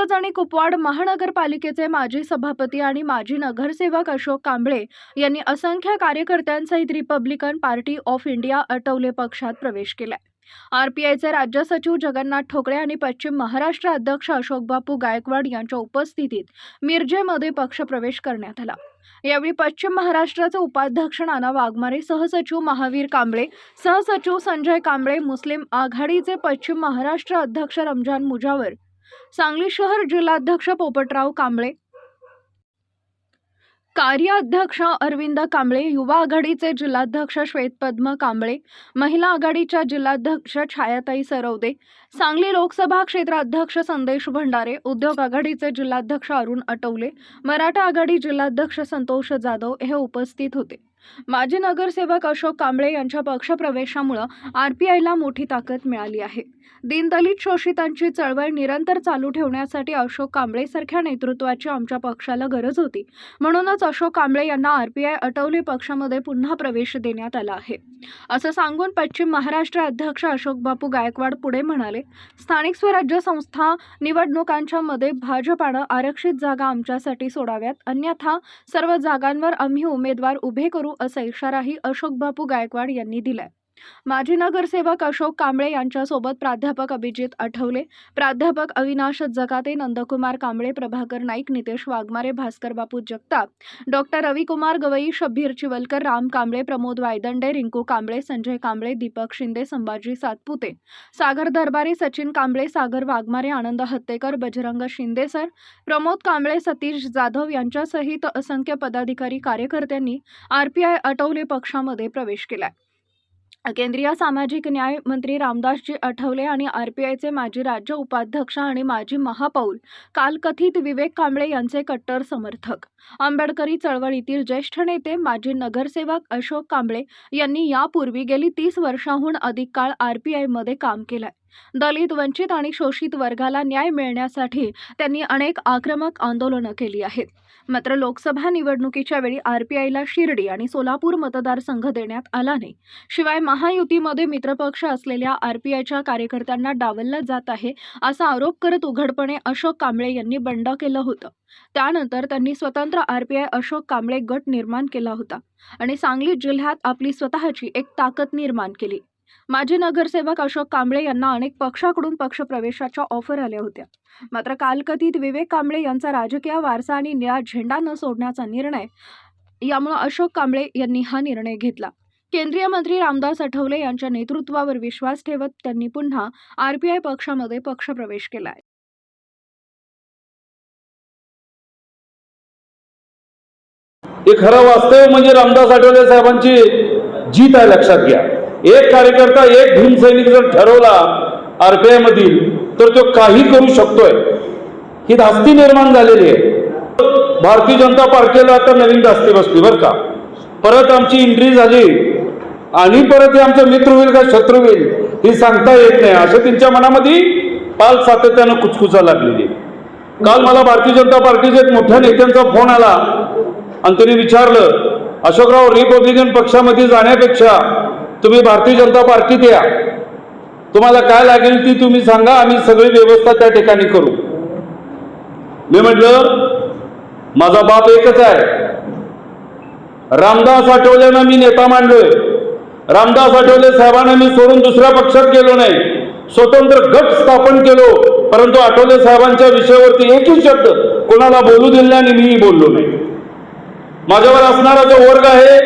मिरज आणि कुपवाड महानगरपालिकेचे माजी सभापती आणि माजी नगरसेवक अशोक कांबळे यांनी असंख्य कार्यकर्त्यांसहित Republican Party of India Athawale पक्षात प्रवेश केलाय. आरपीआयचे राज्य सचिव जगन्नाथ ठोकळे आणि पश्चिम महाराष्ट्र अध्यक्ष अशोक बापू गायकवाड यांच्या उपस्थितीत मिरजेमध्ये पक्षप्रवेश करण्यात आला. यावेळी पश्चिम महाराष्ट्राचे उपाध्यक्ष नाना वाघमारे सहसचिव महावीर कांबळे सहसचिव संजय कांबळे मुस्लिम आघाडीचे पश्चिम महाराष्ट्र अध्यक्ष रमजान मुजावर सांगली शहर जिल्हाध्यक्ष पोपटराव कांबळे. कार्य अध्यक्ष अरविंद कांबळे युवा आघाडीचे जिल्हाध्यक्ष श्वेतपद्म कांबळे महिला आघाडीच्या जिल्हाध्यक्ष छायाताई सरवदे सांगली लोकसभा क्षेत्राध्यक्ष संदेश भंडारे उद्योग आघाडीचे जिल्हाध्यक्ष अरुण अटवले मराठा आघाडी जिल्हाध्यक्ष संतोष जाधव हे उपस्थित होते. माजी नगरसेवक अशोक कांबळे यांच्या पक्षप्रवेशामुळं आर पी आयला मोठी ताकद मिळाली आहे. दीनदलित शोषितांची चळवळ निरंतर चालू ठेवण्यासाठी अशोक कांबळेसारख्या नेतृत्वाची आमच्या पक्षाला गरज होती. म्हणूनच अशोक कांबळे यांना आर पी आय अटवले पक्षामध्ये पुन्हा प्रवेश देण्यात आला आहे. असं सांगून पश्चिम महाराष्ट्र अध्यक्ष अशोक बापू गायकवाड पुढे म्हणाले स्थानिक स्वराज्य संस्था निवडणुकांच्या मध्ये भाजपानं आरक्षित जागा आमच्यासाठी सोडाव्यात. अन्यथा सर्व जागांवर आम्ही उमेदवार उभे करू असा इशाराही अशोक बापू गायकवाड यांनी दिलाय. माजी नगरसेवक अशोक कांबळे यांच्यासोबत प्राध्यापक अभिजित आठवले. प्राध्यापक अविनाश जगाते नंदकुमार कांबळे प्रभाकर नाईक नितेश वाघमारे भास्कर बापू जगताप डॉक्टर रविकुमार गवई शब्बीर चिवलकर राम कांबळे प्रमोद वायदंडे रिंकू कांबळे संजय कांबळे दीपक शिंदे संभाजी सातपुते सागर दरबारी सचिन कांबळे सागर वाघमारे आनंद हत्तेकर बजरंग शिंदे सर प्रमोद कांबळे सतीश जाधव यांच्यासहित असंख्य पदाधिकारी कार्यकर्त्यांनी आरपीआय अटवले पक्षामध्ये प्रवेश केलाय. केंद्रीय सामाजिक न्याय मंत्री रामदासजी आठवले आणि आर पी आयचे माजी राज्य उपाध्यक्ष आणि माजी महापौर कालकथित विवेक कांबळे यांचे कट्टर समर्थक. आंबेडकरी चळवळीतील ज्येष्ठ नेते माजी नगरसेवक अशोक कांबळे यांनी यापूर्वी गेली तीस वर्षाहून अधिक काळ आर पी आयमध्ये काम केलंय. दलित वंचित आणि शोषित वर्गाला न्याय मिळण्यासाठी त्यांनी अनेक आक्रमक आंदोलनं केली आहेत. मात्र लोकसभा निवडणुकीच्या वेळी आरपीआयला शिर्डी आणि सोलापूर मतदारसंघ देण्यात आला नाही. शिवाय महायुतीमध्ये मित्रपक्ष असलेल्या आरपीआयच्या कार्यकर्त्यांना डावललं जात आहे असा आरोप करत उघडपणे अशोक कांबळे यांनी बंड केलं होतं. त्यानंतर त्यांनी स्वतंत्र आरपीआय अशोक कांबळे गट निर्माण केला होता आणि सांगली जिल्ह्यात आपली स्वतःची एक ताकद निर्माण केली. माजी नगरसेवक अशोक कांबळे यांना अनेक पक्षाकडून पक्षप्रवेशाच्या ऑफर आल्या होत्या. मात्र कालकथित विवेक कांबळे यांचा राजकीय वारसा आणि निळा झेंडा न सोडण्याचा निर्णय यामुळे अशोक कांबळे यांनी हा निर्णय घेतला. केंद्रीय मंत्री रामदास आठवले यांच्या नेतृत्वावर विश्वास ठेवत त्यांनी पुन्हा आरपीआय पक्षामध्ये पक्षप्रवेश केलाय. हे खरं वास्तव म्हणजे रामदास आठवले साहेबांची जीत आहे लक्षात घ्या. एक कार्यकर्ता एक भीमसैनिक जर ठरवला आरपीआय आयमधील तर तो काही करू शकतोय. ही धास्ती निर्माण झालेली आहे. भारतीय जनता पार्टीला आता नवीन धास्ती बसली बरं का. परत आमची एंट्री झाली. आणि परत हे आमचं मित्र होईल का शत्रू होईल हे सांगता येत नाही. असं त्यांच्या मनामध्ये पाल सातत्यानं कुचकुचा लागलेली आहे. काल मला भारतीय जनता पार्टीच्या एक मोठ्या नेत्यांचा फोन आला. आणि त्यांनी विचारलं अशोकराव रिपब्लिकन पक्षामध्ये जाण्यापेक्षा तुम्ही भारतीय जनता पार्टीत या. तुम्हाला काय लागेल ती तुम्ही सांगा आम्ही सगळी व्यवस्था त्या ठिकाणी करू. मी म्हटलं माझा बाप एकच आहे. रामदास आठवलेनं मी नेता मांडलोय रामदास आठवले साहेबांना मी सोडून दुसऱ्या पक्षात गेलो नाही. स्वतंत्र गट स्थापन केलो परंतु आठवले साहेबांच्या विषयावरती एकही शब्द कोणाला बोलू दिला आणि मीही बोललो नाही. माझ्यावर असणारा जो वर्ग आहे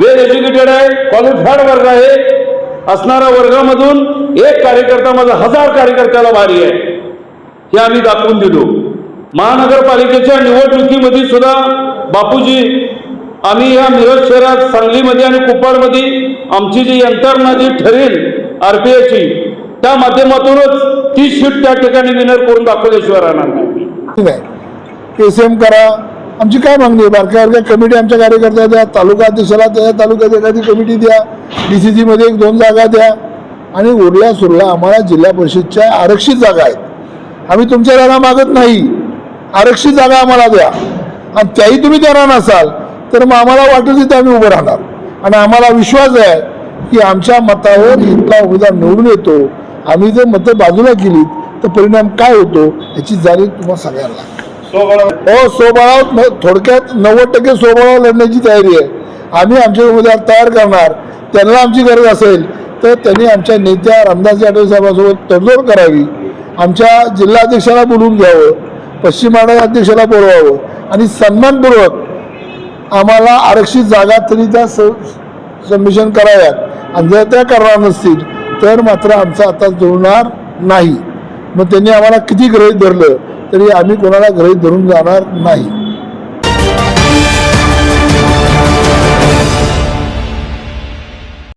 वेल एज्युकेटेड आहे क्वालिफाईड वर्ग आहे असणाऱ्या वर्गामधून एक कार्यकर्ता माझा हजार कार्यकर्त्याला भारी आहे. हे आम्ही दाखवून दिलो महानगरपालिकेच्या निवडणुकीमध्ये सुद्धा बापूजी आम्ही या मिरज शहरात सांगलीमध्ये आणि कुप्पाडमध्ये आमची जी यंत्रणा जी ठरेल आर पी आरपीआयची त्या माध्यमातूनच ती शीट त्या ठिकाणी विनर करून दाखवल्याशिवाय राहणार नाही. ठीक आहे करा आमची काय मागणी आहे? बारक्या बारक्या कमिटी आमच्या कार्यकर्त्या द्या तालुका अध्यक्षाला त्या तालुक्यात एखादी कमिटी द्या डी सी सीमध्ये एक दोन जागा द्या. आणि उरल्या सुरल्या आम्हाला जिल्हा परिषदच्या आरक्षित जागा आहेत. आम्ही तुमच्या जागा मागत नाही. आरक्षित जागा आम्हाला द्या. आणि त्याही तुम्ही देणार नसाल तर मग आम्हाला वाटत तिथे आम्ही उभं राहणार. आणि आम्हाला विश्वास आहे की आमच्या मतावर इथला उमेदवार निवडून येतो. आम्ही जर मतं बाजूला केली तर परिणाम काय होतो याची जाणीव तुम्हाला सगळ्यांना. लागते. हो स्वबळाव थोडक्यात नव्वद टक्के स्वबळाव लढण्याची तयारी आहे. आम्ही आमचे उमेदवार तयार करणार. त्यांना आमची गरज असेल तर त्यांनी आमच्या नेत्या रामदास जाधव साहेबांसोबत तडजोड करावी. आमच्या जिल्हाध्यक्षाला बोलून घ्यावं पश्चिम महाराज अध्यक्षाला बोलवावं आणि सन्मानपूर्वक आम्हाला आरक्षित जागा तरी त्या सबमिशन कराव्यात. आणि जर त्या करणार नसतील तर मात्र आमचा आता जुळणार नाही. मग त्यांनी आम्हाला किती गृहीत धरलं? तरी आम्ही कोणाला गृहीत धरून जाणार नाही.